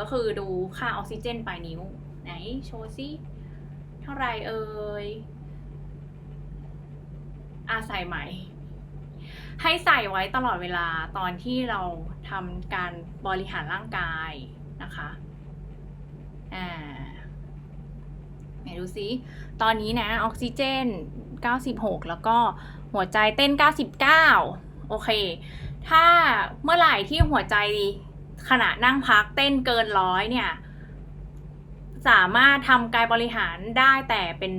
ก็คือดูค่าออกซิเจนปลายนิ้ว ไหนโชว์ซิเท่าไรเอ่ยอาใส่ใหม่ ให้ใส่ไว้ตลอดเวลาตอนที่เราทำการบริหารร่างกายนะคะอ่าไหนดูซิตอนนี้นะออกซิเจน 96 แล้วก็หัวใจเต้น 99 โอเค ถ้าเมื่อไหร่ที่หัวใจ ขณะนั่งพักเต้นเกินร้อยเนี่ย สามารถทำกายบริหารได้แต่เป็น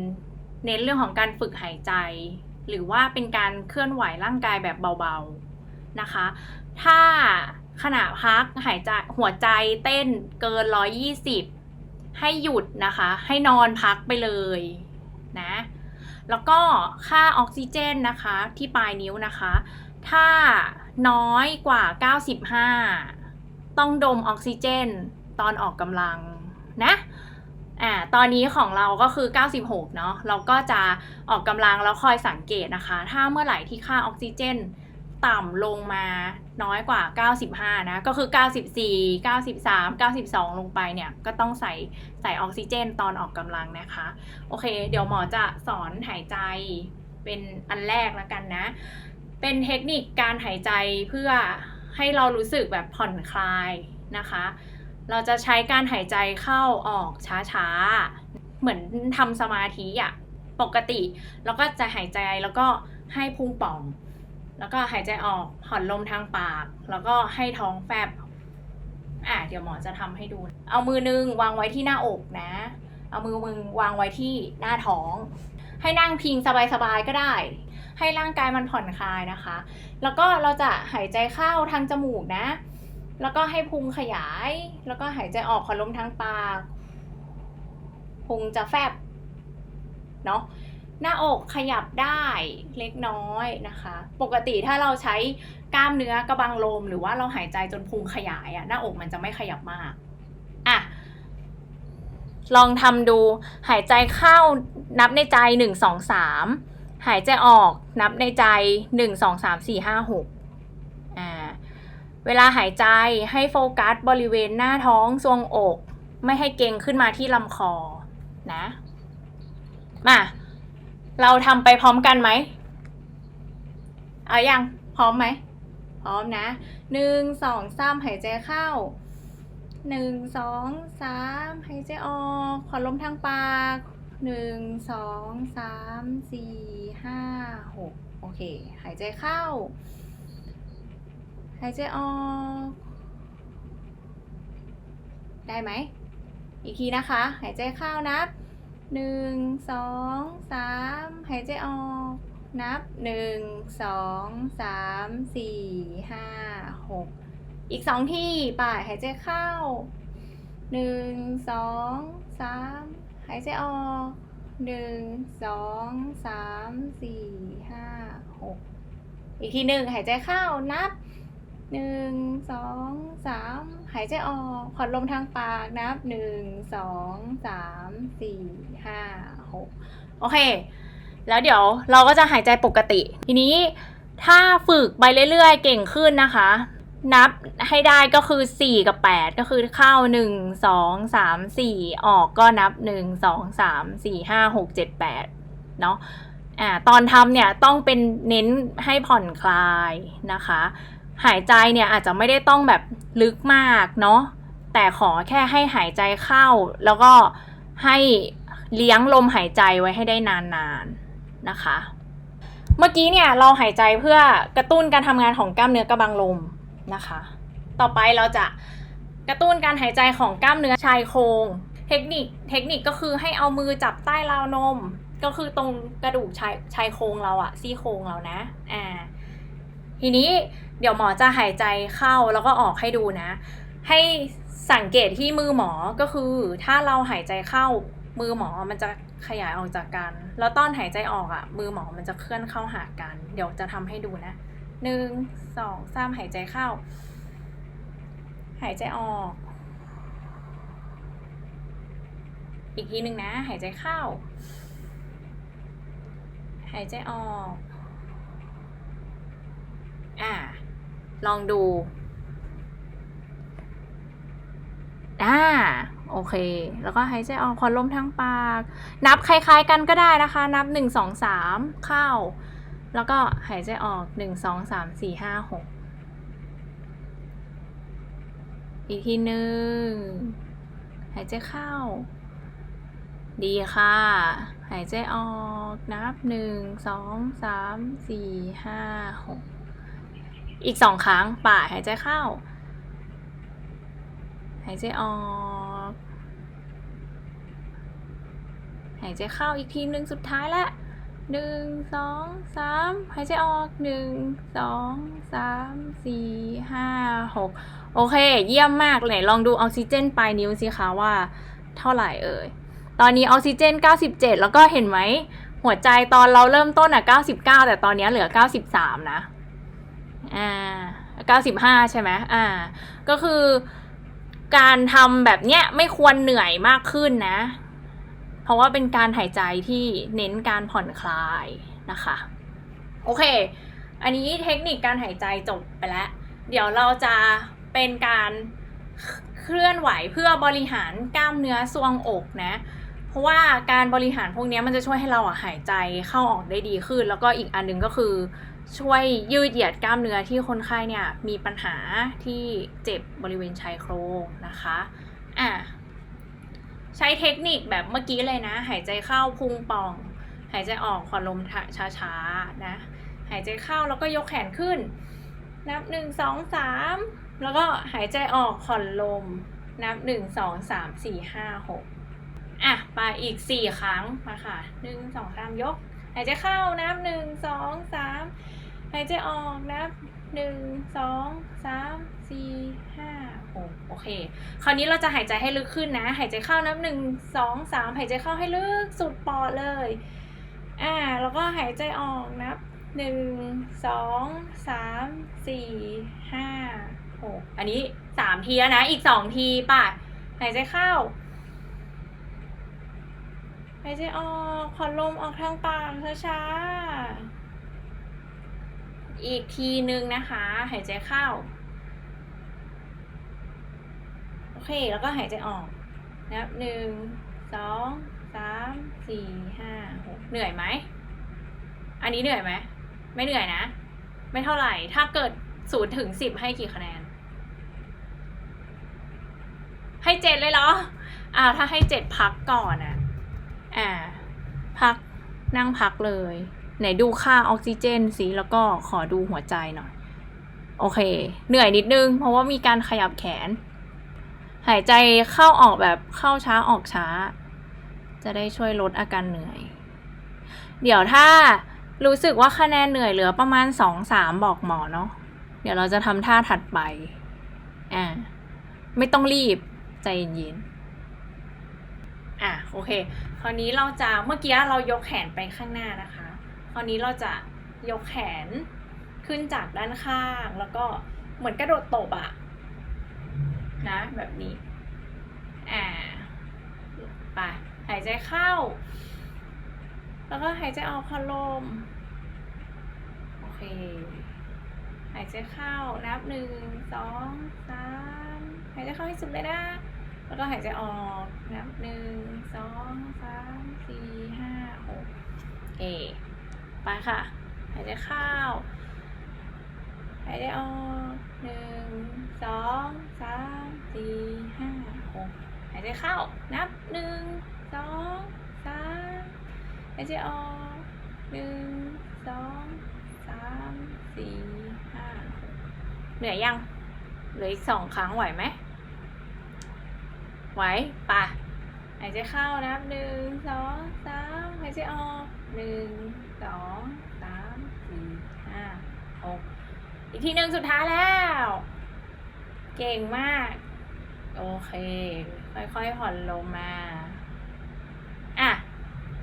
เน้นเรื่องของการฝึกหายใจ หรือว่าเป็นการเคลื่อนไหวร่างกายแบบเบาๆนะคะ ถ้าขณะพักหายใจหัวใจเต้นเกิน120ให้หยุดนะคะ ให้นอนพักไปเลยนะแล้วก็ค่าออกซิเจนนะคะที่ปลายนิ้วนะคะ ถ้าน้อยกว่า 95 ต้องดมออกซิเจน ตอนออกกำลังนะอ่าตอนนี้ของเราก็คือ 96 เนาะเราก็จะออกกำลังแล้วคอยสังเกตนะคะ ถ้าเมื่อไหร่ที่ค่าออกซิเจนต่ำลงมาน้อยกว่า 95 นะ ก็คือ 94 93 92 ลงไปเนี่ย ก็ต้องใส่ใส่ออกซิเจนตอนออกกำลังนะคะ โอเค เดี๋ยวหมอจะสอนหายใจเป็นอันแรกแล้วกันนะ เป็นเทคนิคการหายใจเพื่อ ให้เรารู้สึกแบบผ่อนคลายนะคะ เราจะใช้การหายใจเข้าออกช้าๆ เหมือนทำสมาธิอะปกติ แล้วก็จะหายใจแล้วก็ให้พุงป่อง แล้วก็หายใจออกผ่อนลมทางปาก แล้วก็ให้ท้องแฟบอะเดี๋ยวหมอจะทำให้ดู เอามือนึงวางไว้ที่หน้าอกนะ เอามือมึงวางไว้ที่หน้าท้อง ให้นั่งพิงสบายๆก็ได้ ให้ร่างกายมันผ่อนคลายนะคะ แล้วก็เราจะหายใจเข้าทางจมูกนะ แล้วก็ให้พุงขยาย แล้วก็หายใจออกผ่อนลมทางปาก พุงจะแฟบ เนาะหน้าอกขยับได้เล็กน้อยนะคะ ปกติถ้าเราใช้กล้ามเนื้อกระบังลม หรือว่าเราหายใจจนพุงขยายอะหน้าอกมันจะไม่ขยับมากอะลองทำดูหายใจเข้านับในใจหนึ่งสองสาม หายใจออกนับในใจหนึ่งสองสามสี่ห้าหกอ่าเวลาหายใจให้โฟกัสบริเวณหน้าท้องทรวงอก ไม่ให้เกร็งขึ้นมาที่ลำคอนะ มาเราทำไปพร้อมกันไหม เอายังพร้อมไหม พร้อมนะหนึ่งสองสามหายใจเข้าหนึ่งสองสามหายใจออกขอลมทางปาก หนึ่งสองสามสี่ห้าหกโอเค หายใจเข้า หายใจออก ได้ไหม อีกทีนะคะ หายใจเข้านับหนึ่งสองสามหายใจออก นับหนึ่งสองสามสี่ห้าหกอีกสองที่ป่ายหายใจเข้าหนึ่งสองสาม หายใจออกหนึ่งสองสามสี่ห้าหกอีกทีหนึ่งหายใจเข้านับหนึ่งสองสามหายใจออกผ่อนลมทางปากนับหนึ่งสองสามสี่ห้าหกโอเค แล้วเดี๋ยวเราก็จะหายใจปกติ ทีนี้ถ้าฝึกไปเรื่อยๆ เก่งขึ้นนะคะ นับให้ได้ก็คือ 4 กับ 8 ก็คือเข้า 1 2 3 4 ออกก็นับ 1 2 3 4 5 6 7 8 เนาะอ่าตอนทำเนี่ยต้องเป็นเน้นให้ผ่อนคลายนะคะ หายใจเนี่ยอาจจะไม่ได้ต้องแบบลึกมากเนาะแต่ขอแค่ให้หายใจเข้า แล้วก็ให้เลี้ยงลมหายใจไว้ให้ได้นานๆนะคะ เมื่อกี้เนี่ยเราหายใจเพื่อกระตุ้นการทำงานของกล้ามเนื้อกระบังลม นะคะ ต่อไปเราจะกระตุ้นการหายใจของกล้ามเนื้อชายโครง เทคนิคเทคนิคก็คือให้เอามือจับใต้ราวนม ก็คือตรงกระดูกชายชายโครงเราอะซี่โครงเรานะอ่าทีนี้เดี๋ยวหมอจะหายใจเข้าแล้วก็ออกให้ดูนะ ให้สังเกตที่มือหมอก็คือ ถ้าเราหายใจเข้ามือหมอมันจะขยายออกจากกัน แล้วตอนหายใจออกอะ่ะ มือหมอมันจะเคลื่อนเข้าหากัน เดี๋ยวจะทำให้ดูนะ หนึ่งสองสามหายใจเข้า หายใจออก อีกทีหนึ่งนะ หายใจเข้า หายใจออก อ่า ลองดูอ่าโอเค แล้วก็หายใจออกผ่อนลมทางปาก นับคล้ายๆกันก็ได้นะคะ นับหนึ่งสองสามเข้า แล้วก็หายใจออกหนึ่งสองสามสี่ห้าหกอีกทีหนึ่งหายใจเข้า ดีค่ะ หายใจออกนับหนึ่งสองสามสี่ห้าหกอีกสองครั้งป่าหายใจเข้า หายใจออกหายใจเข้าอีกทีหนึ่งสุดท้ายละ หนึ่งสองสามหายใจออกหนึ่งสองสามสี่ห้าหกโอเค เยี่ยมมากไหนลองดูออกซิเจนปลายนิ้วสิคะว่า เท่าไหร่เอ่ย ตอนนี้ออกซิเจน 97 แล้วก็เห็นไหม หัวใจตอนเราเริ่มต้นอะ 99 แต่ตอนนี้เหลือ 93 นะ อ่า 95 ใช่ไหมอ่า ก็คือการทำแบบเนี้ยไม่ควรเหนื่อยมากขึ้นนะ เพราะว่าเป็นการหายใจที่เน้นการผ่อนคลายนะคะ โอเค อันนี้เทคนิคการหายใจจบไปแล้ว เดี๋ยวเราจะเป็นการเคลื่อนไหวเพื่อบริหารกล้ามเนื้อทรวงอกนะ เพราะว่าการบริหารพวกนี้มันจะช่วยให้เราอะหายใจเข้าออกได้ดีขึ้น แล้วก็อีกอันหนึงก็คือช่วยยืดเหยียดกล้ามเนื้อที่คนไข้เนี่ยมีปัญหาที่เจ็บบริเวณชายโครงนะคะ อะ ใช้เทคนิคแบบเมื่อกี้เลยนะ หายใจเข้าพุงป่อง หายใจออกผ่อนลมช้าๆนะ หายใจเข้าแล้วก็ยกแขนขึ้น นับหนึ่งสองสามแล้วก็หายใจออกผ่อนลม นับหนึ่งสองสามสี่ห้าหกอะไปอีกสี่ครั้งมาค่ะหนึ่งสองสามยก หายใจเข้านับหนึ่งสองสามหายใจออกนับหนึ่งสองสามสี่ โอเค คราวนี้เราจะหายใจให้ลึกขึ้นนะ หายใจเข้านับหนึ่งสองสามหายใจเข้าให้ลึกสุดปอดเลย อ่า แล้วก็หายใจออกนับหนึ่งสองสามสี่ห้าหกอันนี้สามทีแล้วนะ อีกสองทีป่ะ หายใจเข้า หายใจออกผ่อนลมออกทางปากช้าๆอีกทีหนึ่งนะคะ หายใจเข้า โอเค แล้วก็หายใจออก นับหนึ่งสองสามสี่ห้าหกเหนื่อยไหม อันนี้เหนื่อยไหม ไม่เหนื่อยนะ ไม่เท่าไหร่ ถ้าเกิดศูนย์ถึงสิบให้กี่คะแนน ให้เจ็ดเลยเหรออ่าถ้าให้เจ็ดพักก่อนอะอ่า พัก นั่งพักเลย ไหนดูค่าออกซิเจนสิ แล้วก็ขอดูหัวใจหน่อย โอเค เหนื่อยนิดนึง เพราะว่ามีการขยับแขน หายใจเข้าออกแบบเข้าช้าออกช้า จะได้ช่วยลดอาการเหนื่อย เดี๋ยวถ้ารู้สึกว่าคะแนนเหนื่อยเหลือประมาณสองสามบอกหมอเนาะเดี๋ยวเราจะทำท่าถัดไปอ่าไม่ต้องรีบใจเย็นๆอะโอเค คราวนี้เราจะเมื่อกี้เรายกแขนไปข้างหน้านะคะ คราวนี้เราจะยกแขนขึ้นจากด้านข้าง แล้วก็เหมือนกระโดดตบอะ นะแบบนี้อ่าไปหายใจเข้า แล้วก็หายใจออกพอลม โอเค หายใจเข้านับหนึ่งสองสามหายใจเข้าให้สุดเลยนะ แล้วก็หายใจออกนับหนึ่งสองสามสี่ห้าหกเอไปค่ะ หายใจเข้า หายใจออกหนึ่งสองสามสี่ห้าหกหายใจเข้า นับหนึ่งสองสามหายใจออกหนึ่งสองสามสี่ห้าหกเหนื่อยยังเหลืออีกสองครั้งไหวไหมไหวปะหายใจเข้านับหนึ่งสองสามหายใจออกหนึ่งสองสามสี่ห้าหก อีกทีหนึ่งสุดท้ายแล้ว เก่งมาก โอเค ค่อยๆผ่อนลงมา อะ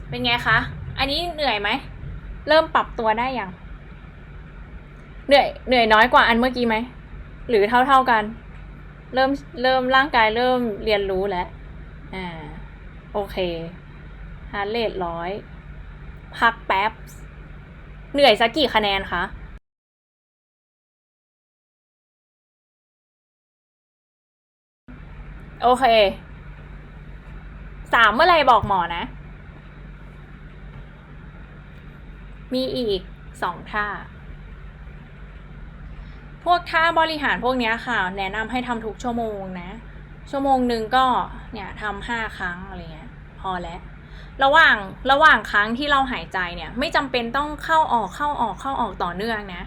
เป็นไงคะ อันนี้เหนื่อยไหม เริ่มปรับตัวได้ยัง เหนื่อย เหนื่อยน้อยกว่าอันเมื่อกี้ไหม หรือเท่าๆกัน เริ่ม เริ่มร่างกายเริ่มเรียนรู้แล้ว อ่า โอเคฮาร์เรทร้อย พักแป๊บ เหนื่อยสักกี่คะแนนคะ โอเค สามเมื่อไรบอกหมอนะ มีอีกสองท่า พวกท่าบริหารพวกนี้ค่ะ แนะนำให้ทำทุกชั่วโมงนะ ชั่วโมงหนึ่งก็เนี่ยทำห้าครั้งอะไรเงี้ย พอแล้วระหว่างระหว่างครั้งที่เราหายใจเนี่ย ไม่จำเป็นต้องเข้าออกเข้าออกเข้าออกต่อเนื่องนะ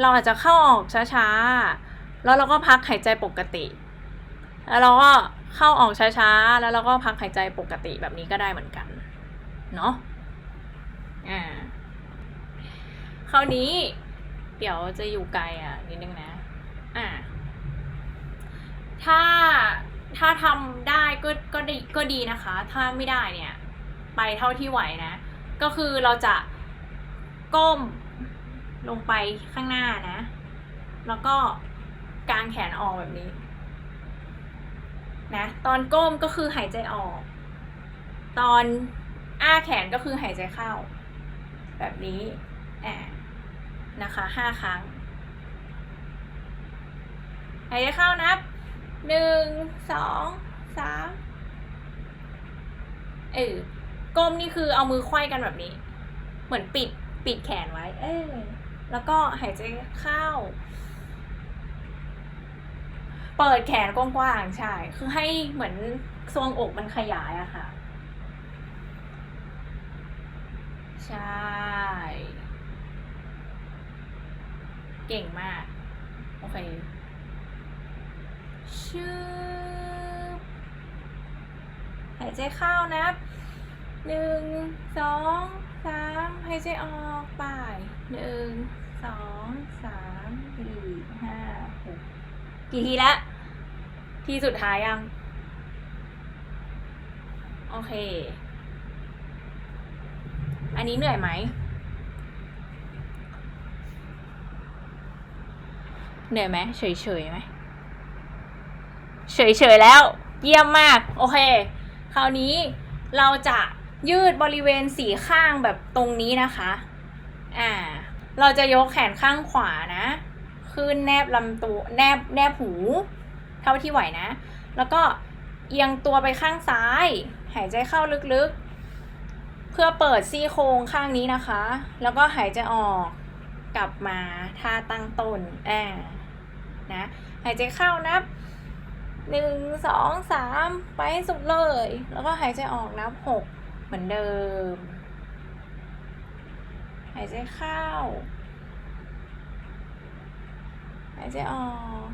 เราอาจจะเข้าออกช้าๆ แล้วเราก็พักหายใจปกติ แล้วเราก็ เข้าออกช้าๆ แล้วเราก็พักหายใจปกติแบบนี้ก็ได้เหมือนกัน เนาะอ่าคราวนี้ เดี๋ยวจะอยู่ไกลอะนิดนึงนะ อ่า ถ้าถ้าทำได้ก็ก็ดีก็ดีนะคะ ถ้าไม่ได้เนี่ย ไปเท่าที่ไหวนะ ก็คือเราจะก้มลงไปข้างหน้านะ แล้วก็กางแขนออกแบบนี้ นะตอนก้มก็คือหายใจออก ตอนอ้าแขนก็คือหายใจเข้า แบบนี้แอบนะคะห้าครั้ง หายใจเข้านับหนึ่งสองสามเออก้มนี่คือเอามือไขว้กันแบบนี้ เหมือนปิดปิดแขนไว้ เออแล้วก็หายใจเข้า เปิดแขนกว้างๆ ใช่ คือให้เหมือนทรวงอกมันขยายอะค่ะ ใช่ เก่งมาก โอเค ชื่อหายใจเข้านะหนึ่งสองสามหายใจออกไปหนึ่งสองสามสี่ห้าหกกี่ทีละ ทีสุดท้ายยัง โอเค อันนี้เหนื่อยไหม เหนื่อยไหมเฉยๆไหม เฉยๆแล้ว เยี่ยมมาก โอเค คราวนี้เราจะยืดบริเวณสีข้างแบบตรงนี้นะคะ อ่า เราจะยกแขนข้างขวานะ ขึ้นแนบลำตัว แนบ แนบหู เท่าที่ไหวนะ แล้วก็เอียงตัวไปข้างซ้าย หายใจเข้าลึกๆ เพื่อเปิดซี่โครงข้างนี้นะคะ แล้วก็หายใจออกกลับมาท่าตั้งต้นอ่านะหายใจเข้านับหนึ่งสองสามไปให้สุดเลย แล้วก็หายใจออกนับหกเหมือนเดิม หายใจเข้า หายใจออก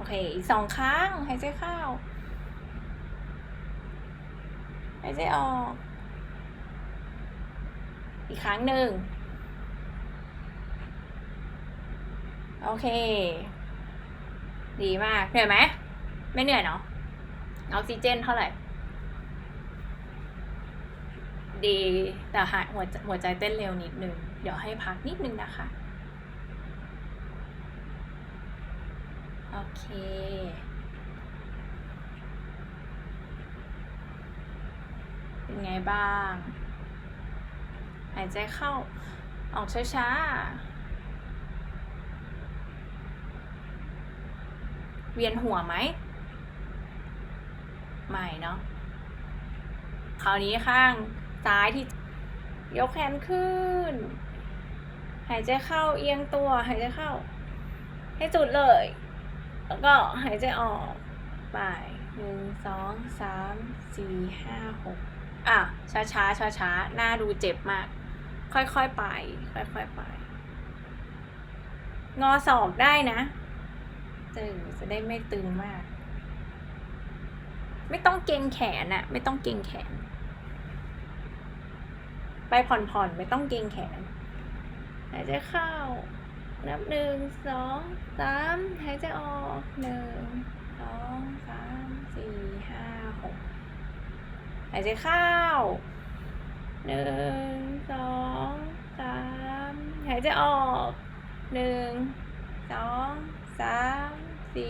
โอเค อีกสองครั้ง หายใจเข้า หายใจออก อีกครั้งหนึ่ง โอเค ดีมาก เหนื่อยไหม ไม่เหนื่อยเนาะ ออกซิเจนเท่าไหร่ ดี แต่หายหัวหัวใจเต้นเร็วนิดนึง เดี๋ยวให้พักนิดนึงนะคะ โอ เค เป็นไงบ้าง หายใจเข้า ออกช้าๆ เวียนหัวไหม ไม่เนาะ คราวนี้ข้างซ้ายที่ยกแขนขึ้น หายใจเข้าเอียงตัว หายใจเข้า ให้จุดเลย แล้วก็หายใจออกไปหนึ่งสองสามสี่ห้าหกอะช้าช้าช้าช้าหน้าดูเจ็บมาก ค่อยๆไป ค่อยๆไป งอศอกได้นะจะจะได้ไม่ตึงมาก ไม่ต้องเกรงแขนอะไม่ต้องเกรงแขน ไปผ่อนๆ ไม่ต้องเกรงแขนหายใจเข้า นับหนึ่งสองสามหายใจออกหนึ่งสองสามสี่ห้าหกหายใจเข้าหนึ่งสองสามหายใจออกหนึ่งสองสามสี่